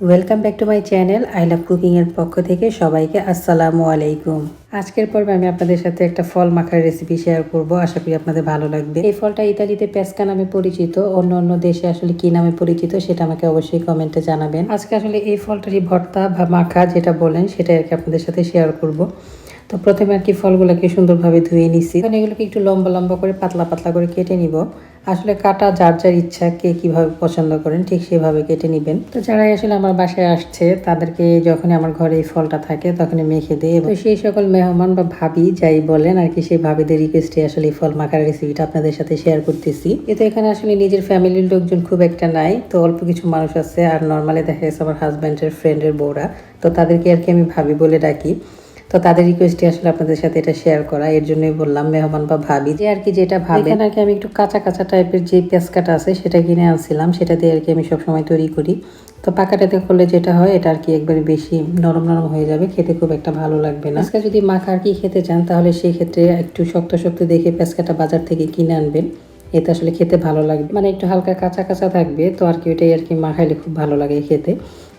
Welcome back to my channel I love cooking এর পক্ষ থেকে সবাইকে আসসালামু আলাইকুম। আজকের পর্বে আমি আপনাদের সাথে একটা ফল মাখার রেসিপি শেয়ার করব। আশা করি আপনাদের ভালো লাগবে। এই ফলটা ইতালিতে পেস্কা নামে পরিচিত। অন্য অন্য দেশে আসলে কি নামে পরিচিত সেটা আমাকে অবশ্যই কমেন্টে জানাবেন। আজকে আসলে এই ফলটারই ভর্তা বা মাখা যেটা বলেন সেটা আর কি আপনাদের সাথে শেয়ার করব। তো প্রথমে আর কি ফলগুলোকে সুন্দরভাবে ধুয়ে নিছি। এখন এগুলোকে একটু লম্বা লম্বা করে, পাতলা পাতলা করে কেটে নিব। আসলে কাটা যার যার ইচ্ছা, কে কীভাবে পছন্দ করেন ঠিক সেভাবে কেটে নেবেন। তো যারাই আসলে আমার বাসায় আসছে, তাদেরকে যখনই আমার ঘরে এই ফলটা থাকে, তখনই মেখে দিই তো সেই সকল মেহমান বা ভাবি যাই বলেন, আর কি সেই ভাবিদের রিকোয়েস্টে আসলে এই ফল মাখার রেসিপিটা আপনাদের সাথে শেয়ার করতেছি। এতে এখানে আসলে নিজের ফ্যামিলির লোকজন খুব একটা নাই, তো অল্প কিছু মানুষ আছে। আর নর্মালি দেখা গেছে আমার হাজব্যান্ডের ফ্রেন্ডের বউরা, তো তাদেরকে আর কি আমি ভাবি বলে ডাকি। তো তাদের রিকোয়েস্টে আসলে আপনাদের সাথে এটা শেয়ার করা এর জন্যই বললাম মেহমান বা ভাবি। যে আর কি যেটা ভাবে আর কি আমি একটু কাঁচা কাঁচা টাইপের যে পেঁচকাটা আছে সেটা কিনে আনছিলাম সেটা দিয়ে আর কি আমি সবসময় তৈরি করি। তো পাকাটাতে করলে যেটা হয় এটা আর কি একবারে বেশি নরম নরম হয়ে যাবে খেতে খুব একটা ভালো লাগবে না। আজকে যদি মাখা আর কি খেতে চান তাহলে সেই ক্ষেত্রে একটু শক্ত শক্ত দেখে পেঁচকাটা বাজার থেকে কিনে আনবেন। এতে আসলে খেতে ভালো লাগবে। মানে একটু হালকা কাঁচা কাঁচা থাকবে তো আর কি ওইটাই আর কি মাখাইলে খুব ভালো লাগে খেতে।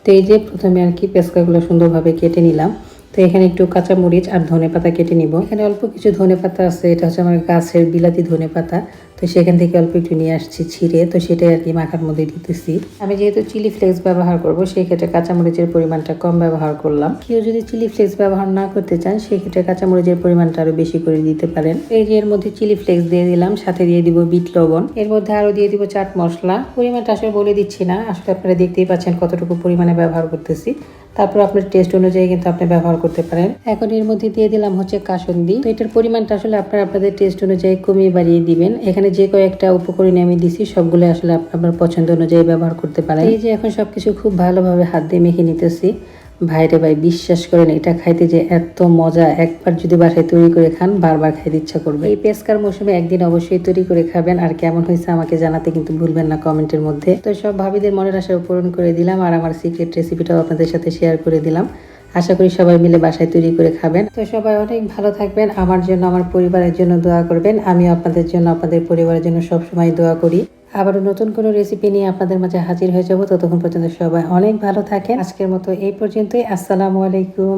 তো এই যে প্রথমে আর কি পেঁচকাগুলো সুন্দরভাবে কেটে নিলাম। তো এখানে একটু কাঁচা মরিচ আর ধনে পাতা কেটে নিব। এখানে অল্প কিছু ধনে পাতা আছে, এটা হচ্ছে আমার গাছের বিলাতি ধনে পাতা। তো সেখান থেকে অল্প একটু নিয়ে আসছি ছিঁড়ে, তো সেটাই আর কি মাখার মধ্যে দিতেছি। আমি যেহেতু চিলি ফ্লেক্স ব্যবহার করব সেই ক্ষেত্রে কাঁচামরিচের পরিমাণটা কম ব্যবহার করলাম। কেউ যদি চিলি ফ্লেক্স ব্যবহার না করতে চান সেই ক্ষেত্রে কাঁচামরিচের পরিমাণটা আরও বেশি করে দিতে পারেন। এই যে এর মধ্যে চিলি ফ্লেক্স দিয়ে দিলাম, সাথে দিয়ে দিব বিট লবণ। এর মধ্যে আরও দিয়ে দিব চাট মশলা। পরিমাণটা আসলে বলে দিচ্ছি না, আসলে আপনারা দেখতেই পাচ্ছেন কতটুকু পরিমাণে ব্যবহার করতেছি। তারপর আপনার টেস্ট অনুযায়ী কিন্তু আপনি ব্যবহার করতে পারেন। এখন এর মধ্যে দিয়ে দিলাম হচ্ছে কাসন্দি। তো এটার পরিমাণটা আসলে আপনার আপনাদের টেস্ট অনুযায়ী কমিয়ে বাড়িয়ে দিবেন। এখানে যে কয়েকটা উপকরণে আমি দিছি, সবগুলো আসলে আপনার পছন্দ অনুযায়ী ব্যবহার করতে পারেন। এই যে এখন সবকিছু খুব ভালোভাবে হাত দিয়ে মেখে নিতেছি। ভাইরে ভাই, বিশ্বাস করেন, এটা খাইতে যে এত মজা, একবার যদি বাসায় তৈরি করে খান, বারবার খাইতে ইচ্ছা করবে। এই পেস্কার মৌসুমে একদিন অবশ্যই তৈরি করে খাবেন, আর কেমন হয়েছে আমাকে জানাতে কিন্তু ভুলবেন না কমেন্টের মধ্যে। তো সব ভাবিদের মনের আশা পূরণ করে দিলাম, আর আমার সিক্রেট রেসিপিটাও আপনাদের সাথে শেয়ার করে দিলাম। আশা করি সবাই মিলে বাসায় তৈরি করে খাবেন। তো সবাই অনেক ভালো থাকবেন, আমার জন্য, আমার পরিবারের জন্য দোয়া করবেন আমি আপনাদের জন্য, আপনাদের পরিবারের জন্য সবসময় দোয়া করি। আবারও নতুন কোনো রেসিপি নিয়ে আপনাদের মাঝে হাজির হয়ে যাব, ততক্ষণ পর্যন্ত সবাই অনেক ভালো থাকেন। আজকের মতো এই পর্যন্তই, আসসালামু আলাইকুম।